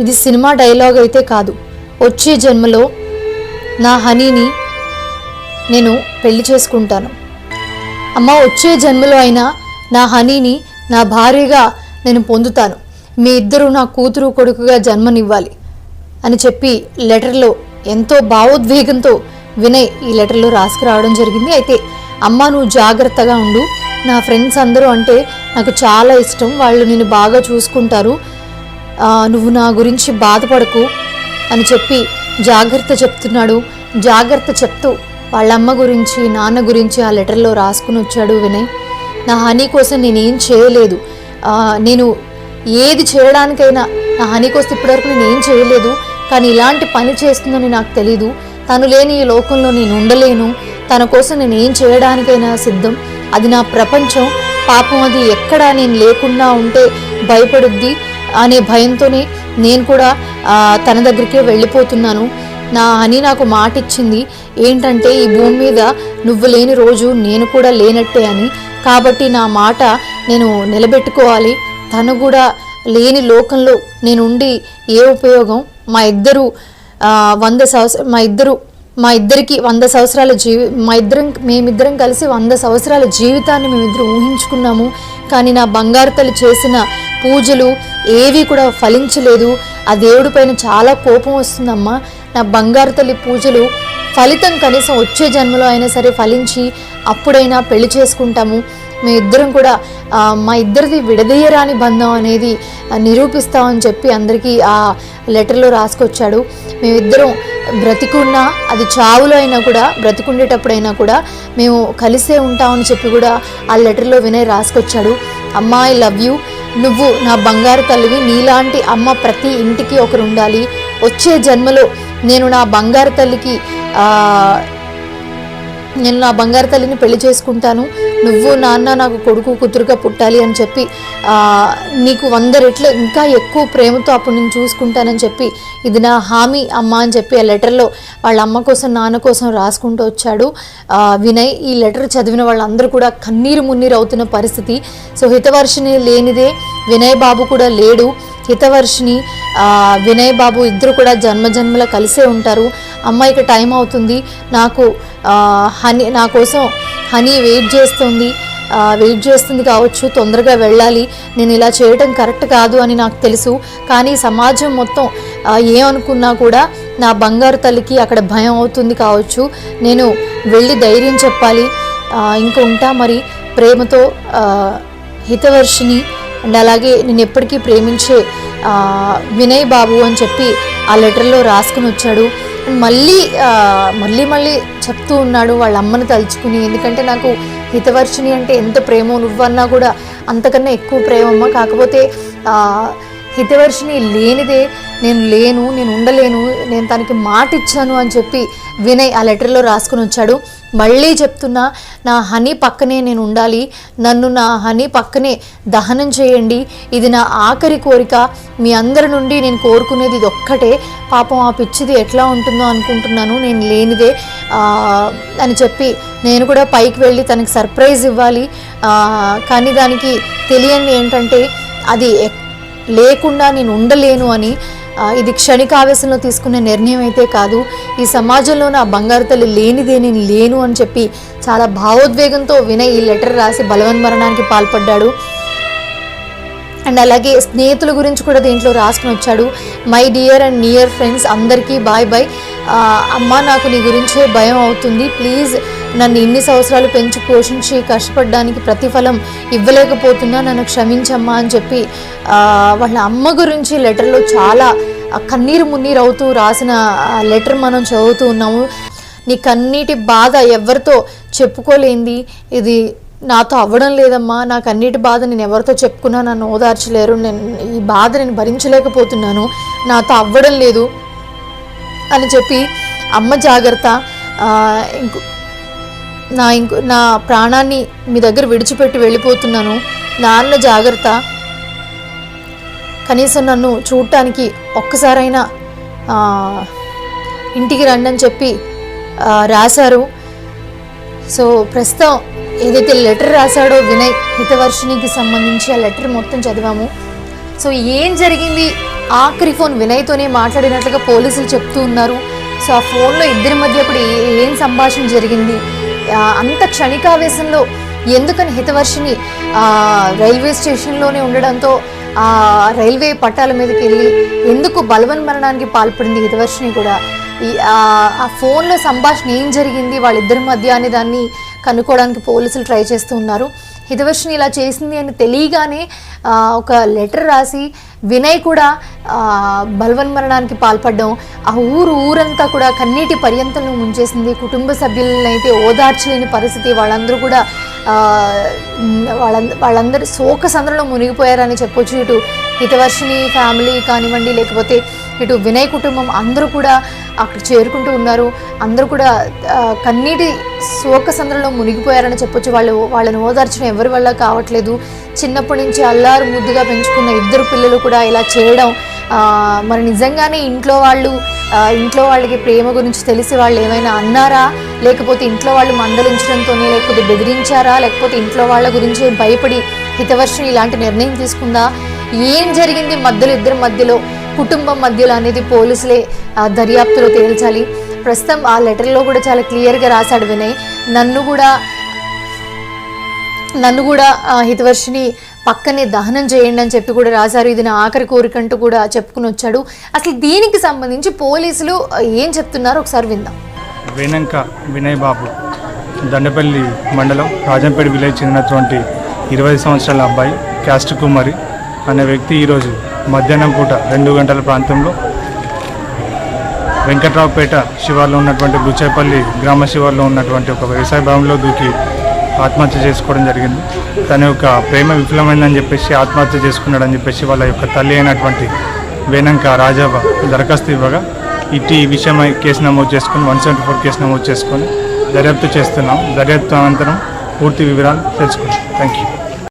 ఇది cinema dialogue అయితే కాదు. వచ్చే జన్మలో నా హనీని నేను పెళ్ళి చేసుకుంటాను. అమ్మ వచ్చే జన్మలో అయినా నా హనీని నా భార్యగా నేను పొందుతాను. మీ ఇద్దరు నా కూతురు కొడుకుగా జన్మనివ్వాలి అని చెప్పి లెటర్లో ఎంతో భావోద్వేగంతో వినయ్ ఈ లెటర్లో రాసుకురావడం జరిగింది. అయితే అమ్మ నువ్వు జాగ్రత్తగా ఉండు. నా ఫ్రెండ్స్ అందరూ అంటే నాకు చాలా ఇష్టం. వాళ్ళు నేను బాగా చూసుకుంటారు. నువ్వు నా గురించి బాధపడకు అని చెప్పి జాగ్రత్త చెప్తున్నాడు. జాగ్రత్త చెప్తూ వాళ్ళ అమ్మ గురించి నాన్న గురించి ఆ లెటర్లో రాసుకుని వచ్చాడు వినయ్. నా హనీ కోసం నేనేం చేయలేదు. నేను ఏది చేయడానికైనా నా హనీ కోసం ఇప్పటివరకు నేను ఏం చేయలేదు. కానీ ఇలాంటి పని చేస్తుందని నాకు తెలీదు. తను లేని ఈ లోకంలో నేను ఉండలేను. తన కోసం నేను ఏం చేయడానికైనా సిద్ధం. అది నా ప్రపంచం. పాపం అది ఎక్కడ నేను లేకుండా ఉంటే భయపడుద్ది. అనే భయంతోనే నేను కూడా తన దగ్గరికే వెళ్ళిపోతున్నాను. నా అని నాకు మాట ఇచ్చింది ఏంటంటే ఈ భూమి మీద నువ్వు లేని రోజు నేను కూడా లేనట్టే అని. కాబట్టి నా మాట నేను నిలబెట్టుకోవాలి. తను కూడా లేని లోకంలో నేను ఉండి ఏ ఉపయోగం? మా ఇద్దరు వంద సంవత్సరం మా ఇద్దరు మా ఇద్దరికి వంద సంవత్సరాల జీవి మా ఇద్దరం మేమిద్దరం కలిసి వంద సంవత్సరాల జీవితాన్ని మేమిద్దరం ఊహించుకున్నాము. కానీ నా బంగారు తల్లి చేసిన పూజలు ఏవి కూడా ఫలించలేదు. ఆ దేవుడి పైన చాలా కోపం వస్తుందమ్మా. నా బంగారు తల్లి పూజలు ఫలితం కనీసం వచ్చే జన్మలో అయినా సరే ఫలించి అప్పుడైనా పెళ్ళి చేసుకుంటాము. మీ ఇద్దరం కూడా మా ఇద్దరిది విడదీయరాని బంధం అనేది నిరూపిస్తామని చెప్పి అందరికీ ఆ లెటర్లో రాసుకొచ్చాడు. మేమిద్దరం బ్రతికున్నా అది చావులో అయినా కూడా బ్రతికుండేటప్పుడైనా కూడా మేము కలిసే ఉంటామని చెప్పి కూడా ఆ లెటర్లో వినయ్ రాసుకొచ్చాడు. అమ్మ ఐ లవ్ యూ. నువ్వు నా బంగారు తల్లివి. నీలాంటి అమ్మ ప్రతి ఇంటికి ఒకరు ఉండాలి వచ్చే జన్మలో నేను నా బంగారు తల్లికి నేను నా బంగారు తల్లిని పెళ్ళి చేసుకుంటాను. నువ్వు నాన్న నాకు కొడుకు కూతురుగా పుట్టాలి అని చెప్పి నీకు వంద రెట్లు ఇంకా ఎక్కువ ప్రేమతో అప్పుడు నేను చూసుకుంటానని చెప్పి ఇది నా హామీ అమ్మ అని చెప్పి ఆ లెటర్లో వాళ్ళ అమ్మ కోసం నాన్న కోసం రాసుకుంటూ వచ్చాడు. వినయ్ ఈ లెటర్ చదివిన వాళ్ళందరూ కూడా కన్నీరు మున్నీరు అవుతున్న పరిస్థితి. సో హితవర్షిణి లేనిదే వినయ్ బాబు కూడా లేడు. హితవర్షిని వినయ్ బాబు ఇద్దరు కూడా జన్మజన్మల కలిసే ఉంటారు. అమ్మాయికి టైం అవుతుంది. నాకు హనీ నా కోసం హనీ వెయిట్ చేస్తుంది. వెయిట్ చేస్తుంది కావచ్చు తొందరగా వెళ్ళాలి. నేను ఇలా చేయటం కరెక్ట్ కాదు అని నాకు తెలుసు. కానీ సమాజం మొత్తం ఏమనుకున్నా కూడా నా బంగారు తల్లికి అక్కడ భయం అవుతుంది కావచ్చు. నేను వెళ్ళి ధైర్యం చెప్పాలి. ఇంకా ఇంక ఉంటా మరి ప్రేమతో హితవర్షిని అండ్ అలాగే నేను ఎప్పటికీ ప్రేమించే వినయ్ బాబు అని చెప్పి ఆ లెటర్లో రాసుకుని వచ్చాడు. మళ్ళీ మళ్ళీ మళ్ళీ చెప్తూ ఉన్నాడు వాళ్ళ అమ్మని తలుచుకుని. ఎందుకంటే నాకు హితవర్షిని అంటే ఎంత ప్రేమో నువ్వన్నా కూడా అంతకన్నా ఎక్కువ ప్రేమమ్మ. కాకపోతే హితవర్షిణి లేనిదే నేను లేను నేను ఉండలేను నేను తనకి మాట ఇచ్చాను అని చెప్పి వినయ్ ఆ లెటర్లో రాసుకుని వచ్చాడు. మళ్ళీ చెప్తున్నా నా హనీ పక్కనే నేను ఉండాలి. నన్ను నా హనీ పక్కనే దహనం చేయండి. ఇది నా ఆఖరి కోరిక. మీ అందరి నుండి నేను కోరుకునేది ఇది ఒక్కటే పాపం ఆ పిచ్చిది ఎట్లా ఉంటుందో అనుకుంటున్నాను నేను లేనిదే. అని చెప్పి నేను కూడా పైకి వెళ్ళి తనకి సర్ప్రైజ్ ఇవ్వాలి. కానీ దానికి తెలియంది ఏంటంటే అది లేకుండా నేను ఉండలేను అని ఇది క్షణికావేశంలో తీసుకునే నిర్ణయం అయితే కాదు. ఈ సమాజంలో నా బంగారు తల్లి లేనిదే నేను లేను అని చెప్పి చాలా భావోద్వేగంతో వినయ్ ఈ లెటర్ రాసి బలవన్మరణానికి పాల్పడ్డాడు. అండ్ అలాగే స్నేహితుల గురించి కూడా దీంట్లో రాసుకుని వచ్చాడు. My dear and near friends అందరికీ బాయ్ బాయ్ అమ్మ నాకు నీ గురించే భయం అవుతుంది. ప్లీజ్ నన్ను ఇన్ని సంవత్సరాలు పెంచి పోషించి కష్టపడడానికి ప్రతిఫలం ఇవ్వలేకపోతున్నా నన్ను క్షమించమ్మా అని చెప్పి వాళ్ళ అమ్మ గురించి లెటర్లో చాలా కన్నీరు మున్నీరు అవుతూ రాసిన లెటర్ మనం చదువుతూ ఉన్నాము. నీ కన్నీటి బాధ ఎవరితో చెప్పుకోలేంది? ఇది నాతో అవ్వడం లేదమ్మా. నాకు అన్నిటి బాధ నేను ఎవరితో చెప్పుకున్నా నన్ను ఓదార్చలేరు నేను ఈ బాధ నేను భరించలేకపోతున్నాను. నాతో అవ్వడం లేదు అని చెప్పి అమ్మ జాగ్రత్త ఇంకో నా ఇంకో నా ప్రాణాన్ని మీ దగ్గర విడిచిపెట్టి వెళ్ళిపోతున్నాను. నాన్న జాగ్రత్త. కనీసం నన్ను చూడటానికి ఒక్కసారైనా ఇంటికి రండి అని చెప్పి రాశారు. సో ప్రస్తుతం ఏదైతే లెటర్ రాశాడో వినయ్ హితవర్షిణికి సంబంధించి ఆ లెటర్ మొత్తం చదివాము. సో ఏం జరిగింది? ఆఖరి ఫోన్ వినయ్తోనే మాట్లాడినట్లుగా పోలీసులు చెప్తూ ఉన్నారు. సో ఆ ఫోన్లో ఇద్దరి మధ్య కూడా ఏం సంభాషణ జరిగింది? అంత క్షణికావేశంలో ఎందుకని హితవర్షిని రైల్వే స్టేషన్లోనే ఉండడంతో ఆ రైల్వే పట్టాల మీదకి వెళ్ళి ఎందుకు బలవన్ మరణానికి పాల్పడింది హితవర్షిని కూడా? ఆ ఫోన్లో సంభాషణ ఏం జరిగింది? వాళ్ళిద్దరి మధ్య అనే దాన్ని కనుక్కోవడానికి పోలీసులు ట్రై చేస్తూ ఉన్నారు. హితవర్షిని ఇలా చేసింది అని తెలియగానే ఒక లెటర్ రాసి వినయ్ కూడా బలవన్మరణానికి బలవన్ మరణానికి పాల్పడడం ఆ ఊరు ఊరంతా కూడా కన్నీటి పర్యంతంలో ముంచేసింది. కుటుంబ సభ్యులను అయితే ఓదార్చలేని పరిస్థితి. వాళ్ళందరూ కూడా వాళ్ళ వాళ్ళంద వాళ్ళందరూ శోక సంద్రంలో మునిగిపోయారని చెప్పొచ్చు. ఇటు హితవర్షిని ఫ్యామిలీ కానివ్వండి లేకపోతే ఇటు వినయ్ కుటుంబం అందరూ కూడా అక్కడ చేరుకుంటూ ఉన్నారు. అందరూ కూడా కన్నీటి శోక సంద్రంలో మునిగిపోయారని చెప్పొచ్చు. వాళ్ళు వాళ్ళని ఓదార్చడం ఎవరి వల్ల కావట్లేదు. చిన్నప్పటి నుంచి అల్లారు ముద్దుగా పెంచుకున్న ఇద్దరు పిల్లలు కూడా ఇలా చేయడం మరి నిజంగానే ఇంట్లో వాళ్ళు ఇంట్లో వాళ్ళకి ప్రేమ గురించి తెలిసి వాళ్ళు ఏమైనా అన్నారా? లేకపోతే ఇంట్లో వాళ్ళు మందలించడంతోనే లేకపోతే బెదిరించారా? లేకపోతే ఇంట్లో వాళ్ళ గురించి భయపడి హితవర్షం ఇలాంటి నిర్ణయం తీసుకుందా? ఏం జరిగింది మధ్యలో ఇద్దరి మధ్యలో? కుటుంబం మధ్యలో అనేది పోలీసులే ఆ, దర్యాప్తులో తేల్చాలి. ప్రస్తుతం ఆ లెటర్లో కూడా చాలా క్లియర్గా రాశాడు వినయ్. నన్ను కూడా నన్ను కూడా ఆ, హితవర్షిని పక్కనే దహనం చేయండి అని చెప్పి కూడా రాశారు. ఇది నా ఆఖరి కోరికంటూ కూడా చెప్పుకుని వచ్చాడు. అసలు దీనికి సంబంధించి పోలీసులు ఏం చెప్తున్నారు? ఒకసారి విందాం. వినంక వినయ్ బాబు దండపల్లి మండలం రాజంపేట విలేజ్ చెందినటువంటి ఇరవై సంవత్సరాల అబ్బాయి క్యాస్ట్ కుమారి. అనే వ్యక్తి ఈరోజు మధ్యాహ్నం పూట రెండు గంటల ప్రాంతంలో వెంకట్రావుపేట శివార్లో ఉన్నటువంటి బుచ్చేపల్లి గ్రామ శివార్లో ఉన్నటువంటి ఒక వ్యవసాయ భవన్లో దూకి ఆత్మహత్య చేసుకోవడం జరిగింది. తన యొక్క ప్రేమ విఫలమైందని చెప్పేసి ఆత్మహత్య చేసుకున్నాడని చెప్పేసి వాళ్ళ యొక్క తల్లి అయినటువంటి వేనంక రాజాబ దరఖాస్తు ఇవ్వగా ఇట్టి ఈ విషయమై కేసు నమోదు చేసుకుని వన్ సెవెంటీ ఫోర్ కేసు నమోదు చేసుకొని దర్యాప్తు చేస్తున్నాం. దర్యాప్తు అనంతరం పూర్తి వివరాలు తెలుసుకుంటాం. Thank you